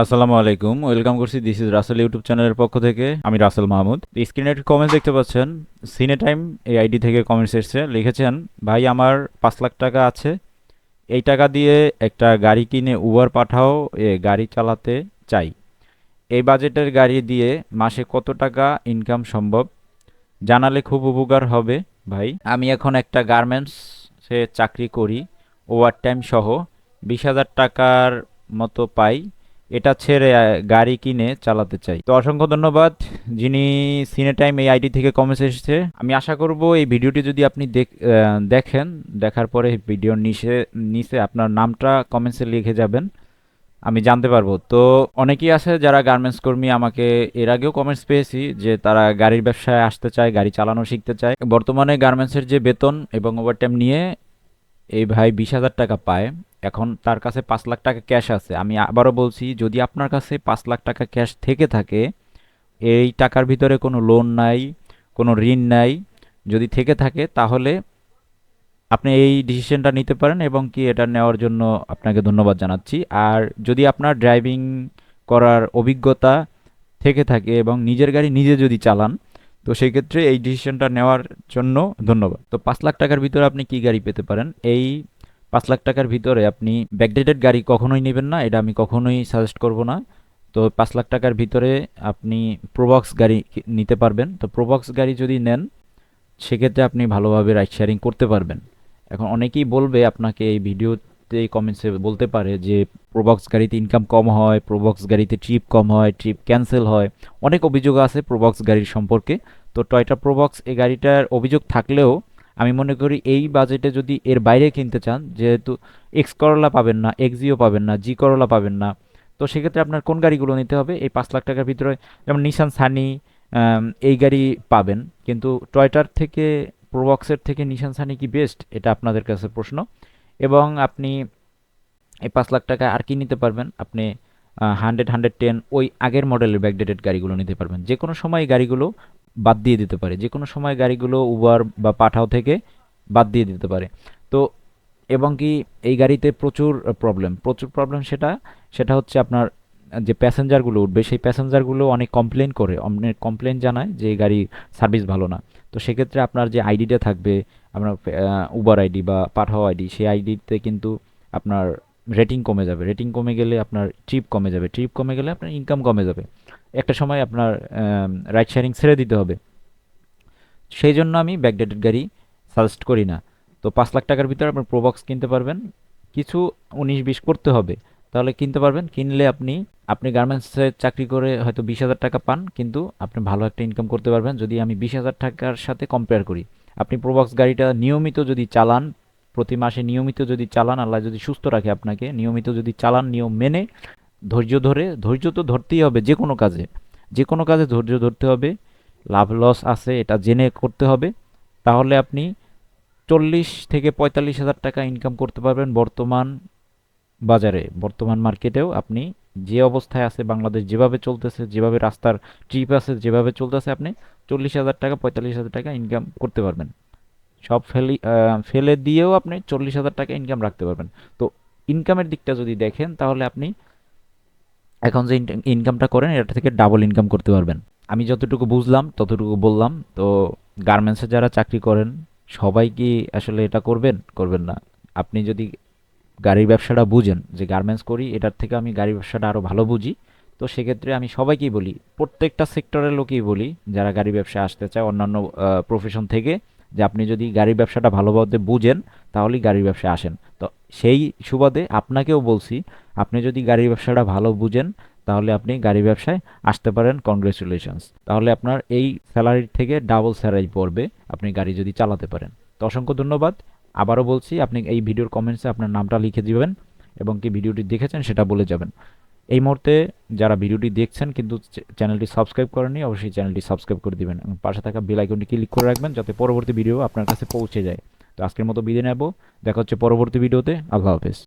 আসসালামু আলাইকুম, ওয়েলকাম করছি দিস ইজ রাসেল ইউটিউব চ্যানেলের পক্ষ থেকে। আমি রাসেল মাহমুদ। স্ক্রিনে কমেন্টস দেখতে পাচ্ছেন সিনে টাইম এই আইডি থেকে কমেন্টস এসেছে। লিখেছেন, ভাই, আমার পাঁচ লাখ টাকা আছে। এই টাকা দিয়ে একটা গাড়ি কিনে উবার পাঠাও, এ গাড়ি চালাতে চাই। এই বাজেটের গাড়ি দিয়ে মাসে কত টাকা ইনকাম সম্ভব? জানালে খুব উপকার হবে, ভাই। আমি এখন একটা গার্মেন্টসে চাকরি করি ওভার টাইম সহ। বিশ হাজার টাকার মতো পাই। এটা ছেড়ে গাড়ি কিনে চালাতে চাই। তো অসংখ্য ধন্যবাদ যিনি সিনে টাইম এই আইডি থেকে কমেন্টস এসেছে। আমি আশা করব এই ভিডিওটি যদি আপনি দেখ- দেখেন, দেখার পরে ভিডিওর নিচে নিচে আপনার নামটা কমেন্টসে লিখে যাবেন, আমি জানতে পারব। তো অনেকেই আছে যারা গার্মেন্টস কর্মী, আমাকে এর আগেও কমেন্টস পেয়েছি যে তারা গাড়ির ব্যবসায় আসতে চায়, গাড়ি চালানো শিখতে চায়। বর্তমানে গার্মেন্টসের যে বেতন এবং ওভারটাইম নিয়ে এই ভাই বিশ হাজার টাকা পায়, এখন তার কাছে পাঁচ লাখ টাকা ক্যাশ আছে। আমি আবারও বলছি, যদি আপনার কাছে পাঁচ লাখ টাকা ক্যাশ থেকে থাকে, এই টাকার ভিতরে কোনো লোন নাই, কোনো ঋণ নাই, যদি থেকে থাকে, তাহলে আপনি এই ডিসিশনটা নিতে পারেন এবং কি এটা নেওয়ার জন্য আপনাকে ধন্যবাদ জানাচ্ছি। আর যদি আপনার ড্রাইভিং করার অভিজ্ঞতা থেকে থাকে এবং নিজের গাড়ি নিজে যদি চালান তো সেই ক্ষেত্রে এই ডিসিশনটা নেওয়ার জন্য ধন্যবাদ। তো পাঁচ লাখ টাকার ভিতরে আপনি কি গাড়ি পেতে পারেন? এই পাঁচ লাখ টাকার ভিতরে আপনি ব্যাকডেটেড গাড়ি কখনোই নেবেন না, এটা আমি কখনোই সাজেস্ট করব না। তো পাঁচ লাখ টাকার ভিতরে আপনি প্রোবক্স গাড়ি নিতে পারবেন। তো প্রোবক্স গাড়ি যদি নেন, সেক্ষেত্রে আপনি ভালোভাবে রাইড শেয়ারিং করতে পারবেন। এখন অনেকেই বলবে আপনাকে এই ভিডিওতে কমেন্টসে বলতে পারে যে প্রোবক্স গাড়িতে ইনকাম কম হয় প্রোবক্স গাড়িতে ট্রিপ কম হয় ট্রিপ ক্যান্সেল হয়, অনেক অভিযোগ আছে প্রোবক্স গাড়ির সম্পর্কে। তো টয়টা প্রোবক্স এই গাড়িটার অভিযোগ থাকলেও আমি মনে করি এই বাজেটে যদি এর বাইরে কিনতে চান, যেহেতু এক্স করলা পাবেন না এক্সিও পাবেন না জি করলা পাবেন না, তো সেক্ষেত্রে আপনার কোন গাড়িগুলো নিতে হবে? এই পাঁচ লাখ টাকার ভিতরে যেমন নিশান সানি এই গাড়ি পাবেন। কিন্তু টয়টার থেকে প্রোবক্সের থেকে নিশান সানি কি বেস্ট এটা আপনাদের কাছে প্রশ্ন। এবং আপনি এই পাঁচ লাখ টাকা আর কি নিতে পারবেন? আপনি হান্ড্রেড হান্ড্রেড টেন ওই আগের মডেলের ব্যাকডেটেড গাড়িগুলো নিতে পারবেন। যে কোনো সময় গাড়িগুলো বাদ দিয়ে দিতে পারে। যে কোনো সময় গাড়িগুলো উবার বা পাঠাও থেকে বাদ দিয়ে দিতে পারে। তো, এবং কি এই গাড়িতে প্রচুর প্রবলেম প্রচুর প্রবলেম সেটা সেটা হচ্ছে আপনার যে প্যাসেঞ্জারগুলো উঠবে, সেই প্যাসেঞ্জারগুলো অনেক কমপ্লেন করে। অনেক কমপ্লেন জানায় যে গাড়ির সার্ভিস ভালো না। তো সেক্ষেত্রে আপনার যে আইডিটা থাকবে, আপনার উবার আইডি বা পাঠাও আইডি সেই আইডিতে কিন্তু আপনার রেটিং কমে যাবে। রেটিং কমে গেলে আপনার ট্রিপ কমে যাবে। ট্রিপ কমে গেলে আপনার ইনকাম কমে যাবে। একটা সময় আপনার রাইড শেয়ারিং ছেড়ে দিতে হবে। সেই জন্য আমি ব্যাকডেটেড গাড়ি সাজেস্ট করি না। তো পাঁচ লাখ টাকার ভিতরে আপনার প্রোবক্স কিনতে পারবেন। কিছু উনিশ বিশ করতে হবে। তাহলে কিনতে পারবেন। কিনলে আপনি আপনি গার্মেন্টসে চাকরি করে হয়তো বিশ হাজার টাকা পান, কিন্তু আপনি ভালো একটা ইনকাম করতে পারবেন যদি আমি বিশ হাজার টাকার সাথে কম্পেয়ার করি। আপনি প্রোবক্স গাড়িটা নিয়মিত যদি চালান, প্রতি মাসে নিয়মিত যদি চালান, আল্লাহ যদি সুস্থ রাখে আপনাকে, নিয়মিত যদি চালান নিয়ম মেনে, ধৈর্য ধরে, ধৈর্য তো ধরতেই হবে যে কোনো কাজে। যে কোনো কাজে ধৈর্য ধরতে হবে, লাভ লস আছে, এটা জেনে করতে হবে। তাহলে আপনি চল্লিশ থেকে পঁয়তাল্লিশ হাজার টাকা ইনকাম করতে পারবেন বর্তমান বাজারে, বর্তমান মার্কেটেও আপনি যে অবস্থায় আছে, বাংলাদেশ যেভাবে চলতেছে, যেভাবে রাস্তার ট্রিপ আছে, যেভাবে চলতেছে, আপনি চল্লিশ হাজার টাকা, পঁয়তাল্লিশ হাজার টাকা ইনকাম করতে পারবেন। সব ফেলি ফেলে দিয়েও আপনি চল্লিশ হাজার টাকা ইনকাম রাখতে পারবেন। তো ইনকামের দিকটা যদি দেখেন, তাহলে আপনি এখন যে ইনকামটা করেন, এটা থেকে ডাবল ইনকাম করতে পারবেন। আমি যতটুকু বুঝলাম, ততটুকু বললাম, তো গার্মেন্টসে যারা চাকরি করেন, সবাই কি আসলে এটা করবেন? করবেন না। আপনি যদি গাড়ির ব্যবসাটা বুঝেন যে গার্মেন্টস করি, এটার থেকে আমি গাড়ির ব্যবসাটা আরও ভালো বুঝি। তো সেক্ষেত্রে আমি সবাইকেই বলি, প্রত্যেকটা সেক্টরের লোকেই বলি, যারা গাড়ি ব্যবসায় আসতে চায়, অন্যান্য প্রফেশন থেকে, যে আপনি যদি গাড়ির ব্যবসাটা ভালোভাবে বুঝেন, তাহলেই গাড়ির ব্যবসায় আসেন। তো সেই সুবাদে আপনাকেও বলছি, আপনি যদি গাড়ির ব্যবসাটা ভালো বুঝেন, তাহলে আপনি গাড়ি ব্যবসায় আসতে পারেন। কংগ্রেচুলেশনস তাহলে আপনার এই স্যালারির থেকে ডাবল স্যালারি পড়বে, আপনি গাড়ি যদি চালাতে পারেন। তো অসংখ্য ধন্যবাদ। আবারও বলছি, আপনি এই ভিডিওর কমেন্টসে আপনার নামটা লিখে দিবেন এবং কি ভিডিওটি দেখেছেন সেটা বলে যাবেন। এই মুহূর্তে যারা ভিডিওটি দেখছেন কিন্তু চ্যানেলটি সাবস্ক্রাইব করেনি অবশ্যই চ্যানেলটি সাবস্ক্রাইব করে দেবেন এবং পাশে থাকা বেল ক্লিক করে রাখবেন যাতে পরবর্তী ভিডিও আপনার কাছে পৌঁছে যায়। তো আজকের মতো বিদায় নেব, দেখা হচ্ছে পরবর্তী ভিডিওতে আল্লাহ হাফেজ।